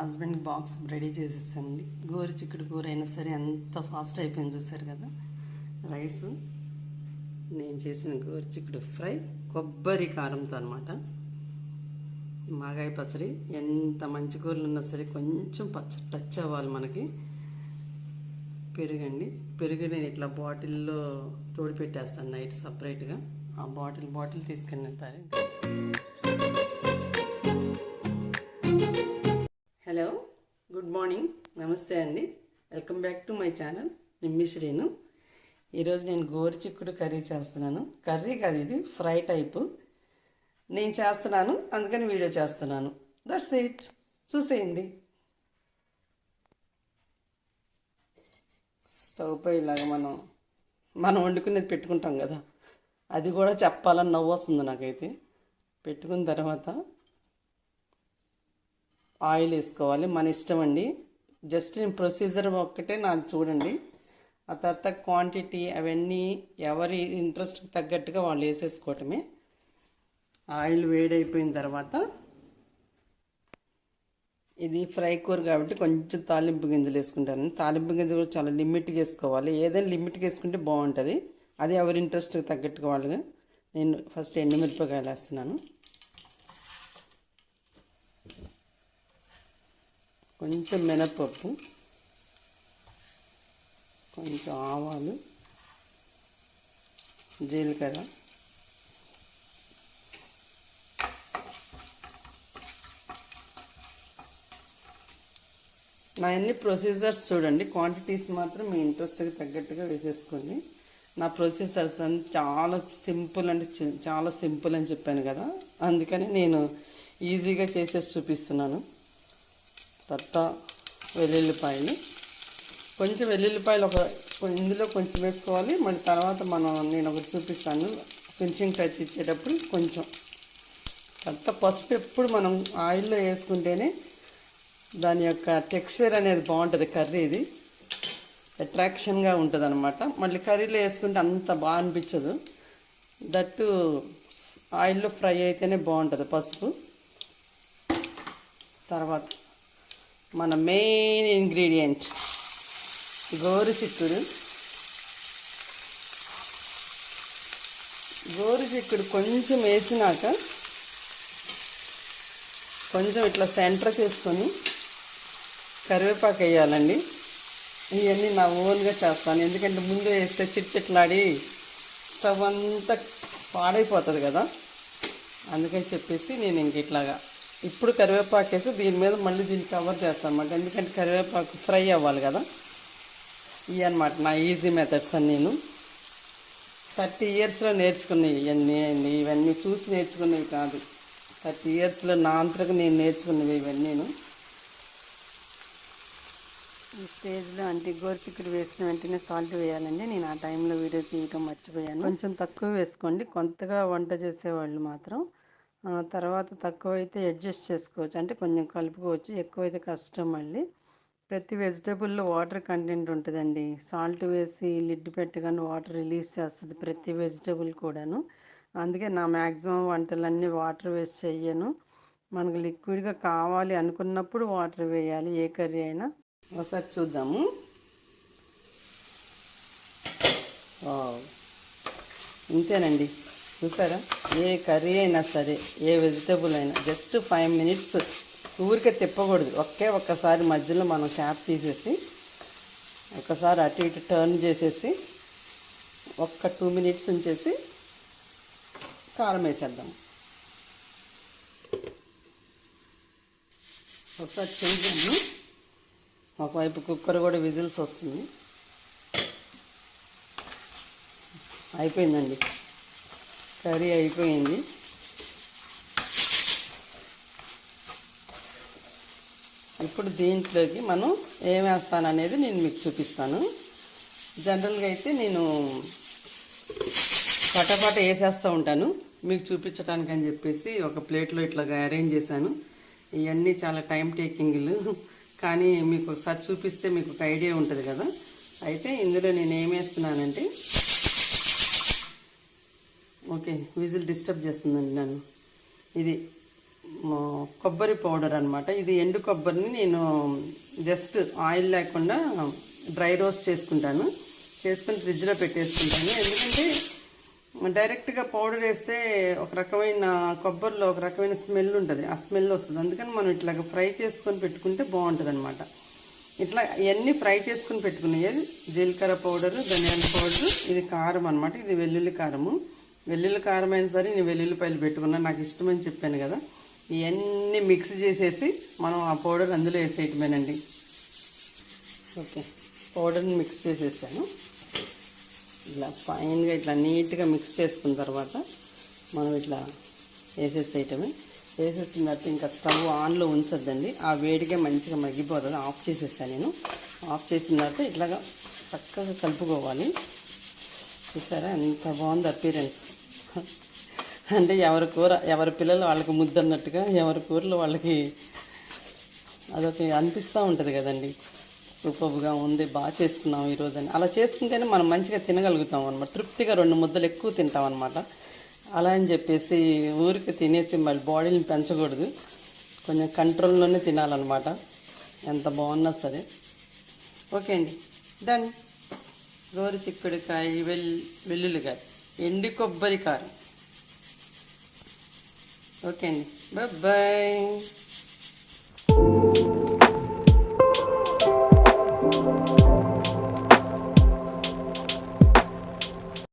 హస్బెండ్కి box ready చేసేసానండి గోరు చిక్కుడు కూర అయినా సరే ఎంత ఫాస్ట్ అయిపోయింది చూసారు కదా? రైస్. నేను చేసిన గోరు చిక్కుడు ఫ్రై కొబ్బరి కారంతో అనమాట మాగాయ పచ్చడి ఎంత మంచి కూరలు ఉన్నా సరే కొంచెం పచ్చడి టచ్ అవ్వాలి మనకి. పెరుగండి. పెరుగు నేను ఇట్లా బాటిల్లో తోడి పెట్టేస్తాను నైట్ సపరేట్గా. ఆ బాటిల్ బాటిల్ తీసుకెళ్ళి వెళ్తారు నమస్తే అండి. Welcome back to my channel Nimmisrinu ఈరోజు నేను గోరు చిక్కుడు కర్రీ చేస్తున్నాను. కర్రీ కాదు ఇది ఫ్రై టైపు. నేను చేస్తున్నాను అందుకని వీడియో చేస్తున్నాను. దట్స్ ఇట్ చూసేయండి. స్టవ్ పై ఇలాగ మనం మనం వండుకునేది పెట్టుకుంటాం కదా. అది కూడా చెప్పాలని నవ్వు వస్తుంది నాకైతే. పెట్టుకున్న తర్వాత ఆయిల్ వేసుకోవాలి. మన ఇష్టం అండి. జస్ట్ నేను ప్రొసీజర్ ఒక్కటే నాకు చూడండి. ఆ తర్వాత క్వాంటిటీ అవన్నీ ఎవరి ఇంట్రెస్ట్కి తగ్గట్టుగా వాళ్ళు వేసేసుకోవటమే. ఆయిల్ వేడైపోయిన తర్వాత ఇది ఫ్రై కూర కాబట్టి కొంచెం తాలింపు గింజలు వేసుకుంటాను. తాలింపు గింజలు కూడా చాలా లిమిట్గా వేసుకోవాలి. ఏదైనా లిమిట్గా వేసుకుంటే బాగుంటుంది. అది ఎవరి ఇంట్రెస్ట్కి తగ్గట్టుగా వాళ్ళుగా నేను ఫస్ట్ ఎండుమిరపకాయలు వేస్తున్నాను. కొంచెం మినపప్పు కొంచెం ఆవాలు జీలకర్ర నా అన్ని ప్రొసీజర్స్ చూడండి క్వాంటిటీస్ మాత్రం మీ ఇంట్రెస్ట్కి తగ్గట్టుగా వేసేసుకోండి. నా ప్రొసీజర్స్ అని చాలా సింపుల్ అంటే చాలా సింపుల్ అని చెప్పాను కదా. అందుకని నేను ఈజీగా చేసేసి చూపిస్తున్నాను. తర్వాత వెల్లుల్లిపాయలు కొంచెం వెల్లుల్లిపాయలు ఒక ఇందులో కొంచెం వేసుకోవాలి. మళ్ళీ తర్వాత మనం నేను ఒకటి చూపిస్తాను. ఫినిషింగ్ టచ్ ఇచ్చేటప్పుడు కొంచెం. తర్వాత పసుపు ఎప్పుడు మనం ఆయిల్లో వేసుకుంటేనే దాని యొక్క టెక్స్చర్ అనేది బాగుంటుంది కర్రీ ఇది అట్రాక్షన్గా ఉంటుంది అనమాట మళ్ళీ కర్రీలో వేసుకుంటే అంత బాగా అనిపించదు. దట్టు ఆయిల్లో ఫ్రై అయితేనే బాగుంటుంది పసుపు. తర్వాత మన మెయిన్ ఇంగ్రీడియంట్ గోరు చిక్కుడు. గోరు చిక్కుడు కొంచెం వేసినాక కొంచెం ఇట్లా సెంటర్ చేసుకొని కరివేపాకు వేయాలండి. ఇవన్నీ నా ఓన్గా చేస్తాను. ఎందుకంటే ముందు వేస్తే చిట్చిట్లాడి స్టవ్ అంతా పాడైపోతుంది కదా. అందుకని చెప్పేసి నేను ఇంక ఇట్లాగా ఇప్పుడు కరివేపాకు వేసి దీని మీద మళ్ళీ దీన్ని కవర్ చేస్తాను ఎందుకంటే కరివేపాకు ఫ్రై అవ్వాలి కదా. ఇవి అనమాట నా ఈజీ మెథడ్స్ అని నేను. థర్టీ ఇయర్స్లో నేర్చుకున్నవి ఇవన్నీ అండి ఇవన్నీ చూసి నేర్చుకున్నవి కాదు. థర్టీ ఇయర్స్లో నా అంతకు నేను నేర్చుకున్నవి ఇవన్నీ నేను. ఈ స్టేజ్లో అంటే గోరుచిక్కుడు వేసిన వెంటనే సాల్ట్ వేయాలండి. నేను ఆ టైంలో వీడియో తీయటం మర్చిపోయాను. కొంచెం తక్కువ వేసుకోండి. కొంతగా వంట చేసేవాళ్ళు మాత్రం తర్వాత తక్కువ అయితే అడ్జస్ట్ చేసుకోవచ్చు. అంటే కొంచెం కలుపుకోవచ్చు. ఎక్కువైతే కష్టం మళ్ళీ. ప్రతి వెజిటేబుల్లో వాటర్ కంటెంట్ ఉంటుందండి. సాల్ట్ వేసి లిడ్ పెట్టగానే వాటర్ రిలీజ్ చేస్తుంది ప్రతి వెజిటేబుల్ కూడాను. అందుకే నా మ్యాక్సిమం వంటలన్నీ వాటర్ వేస్ట్ చెయ్యను. మనకు లిక్విడ్గా కావాలి అనుకున్నప్పుడు వాటర్ వేయాలి. ఏ కర్రీ అయినా. ఒకసారి చూద్దాము. ఇంతేనండి. చూసారా? ఏ కర్రీ అయినా సరే ఏ వెజిటేబుల్ అయినా జస్ట్ ఫైవ్ మినిట్స్ ఊరికే తిప్పకూడదు. ఒకే ఒక్కసారి మధ్యలో మనం క్యాప్ తీసేసి ఒకసారి అటు ఇటు టర్న్ చేసేసి ఒక్క టూ మినిట్స్ ఉంచేసి కారం వేసేద్దాం. ఒకసారి చేద్దాము. ఒకవైపు కుక్కర్ కూడా విజిల్స్ వస్తుంది. అయిపోయిందండి. కర్రీ అయిపోయింది. ఇప్పుడు దీంట్లోకి మనం ఏం వేస్తాను అనేది నేను మీకు చూపిస్తాను. జనరల్గా అయితే నేను పటపాట వేసేస్తూ ఉంటాను. మీకు చూపించడానికి అని చెప్పేసి ఒక ప్లేట్లో ఇట్లా అరేంజ్ చేశాను. ఇవన్నీ చాలా టైం టేకింగ్లు కానీ మీకు ఒకసారి చూపిస్తే మీకు ఒక ఐడియా ఉంటుంది కదా. అయితే ఇందులో నేను ఏం వేస్తున్నానంటే ఓకే విజిల్ డిస్టర్బ్ చేస్తుందండి నన్ను. ఇది కొబ్బరి పౌడర్ అనమాట ఇది ఎండు కొబ్బరిని నేను జస్ట్ ఆయిల్ లేకుండా డ్రై రోస్ట్ చేసుకుంటాను. చేసుకుని ఫ్రిడ్జ్లో పెట్టేసుకుంటాను. ఎందుకంటే డైరెక్ట్గా పౌడర్ వేస్తే ఒక రకమైన కొబ్బరిలో ఒక రకమైన స్మెల్ ఉంటుంది. ఆ స్మెల్ వస్తుంది. అందుకని మనం ఇట్లాగ ఫ్రై చేసుకొని పెట్టుకుంటే బాగుంటుంది అనమాట ఇట్లా ఇవన్నీ ఫ్రై చేసుకుని పెట్టుకునేది జీలకర్ర పౌడరు ధనియాల పౌడరు ఇది కారం అనమాట ఇది వెల్లుల్లి కారము. వెల్లుల్లి కారం అయినా సరే నేను వెల్లుల్లిపాయలు పెట్టుకున్నాను నాకు ఇష్టమని చెప్పాను కదా. ఇవన్నీ మిక్స్ చేసేసి మనం ఆ పౌడర్ అందులో వేసేయటమేనండి. ఓకే. పౌడర్ని మిక్స్ చేసేసాను. ఇట్లా ఫైన్గా ఇట్లా నీట్గా మిక్స్ చేసుకున్న తర్వాత మనం ఇట్లా వేసేసేయటమే. వేసేసిన తర్వాత ఇంకా స్టవ్ ఆన్లో ఉంచొద్దండి. ఆ వేడిగా మంచిగా మగ్గిపోతుంది. ఆఫ్ చేసేసాను నేను. ఆఫ్ చేసిన తర్వాత ఇట్లాగా చక్కగా కలుపుకోవాలి. చూసారా? ఎంత బాగుంది అపీరెన్స్ అంటే ఎవరి కూర ఎవరి పిల్లలు వాళ్ళకి ముద్దు అన్నట్టుగా ఎవరి కూరలు వాళ్ళకి అదొక అనిపిస్తూ ఉంటుంది కదండి. సూపర్గా ఉంది బాగా చేసుకున్నాం ఈరోజు అని అలా చేసుకుంటేనే మనం మంచిగా తినగలుగుతాం అనమాట తృప్తిగా రెండు ముద్దలు ఎక్కువ తింటాం అనమాట అలా అని చెప్పేసి ఊరికి తినేసి మళ్ళీ బాడీని పెంచకూడదు. కొంచెం కంట్రోల్లోనే తినాలన్నమాట. ఎంత బాగున్నా సరే. ఓకే అండి. డన్. గోరు చిక్కుడుకాయ వెల్ వెల్లుల్లికాయ ఎండి కొబ్బరి కారం ఓకే అండి. బాయ్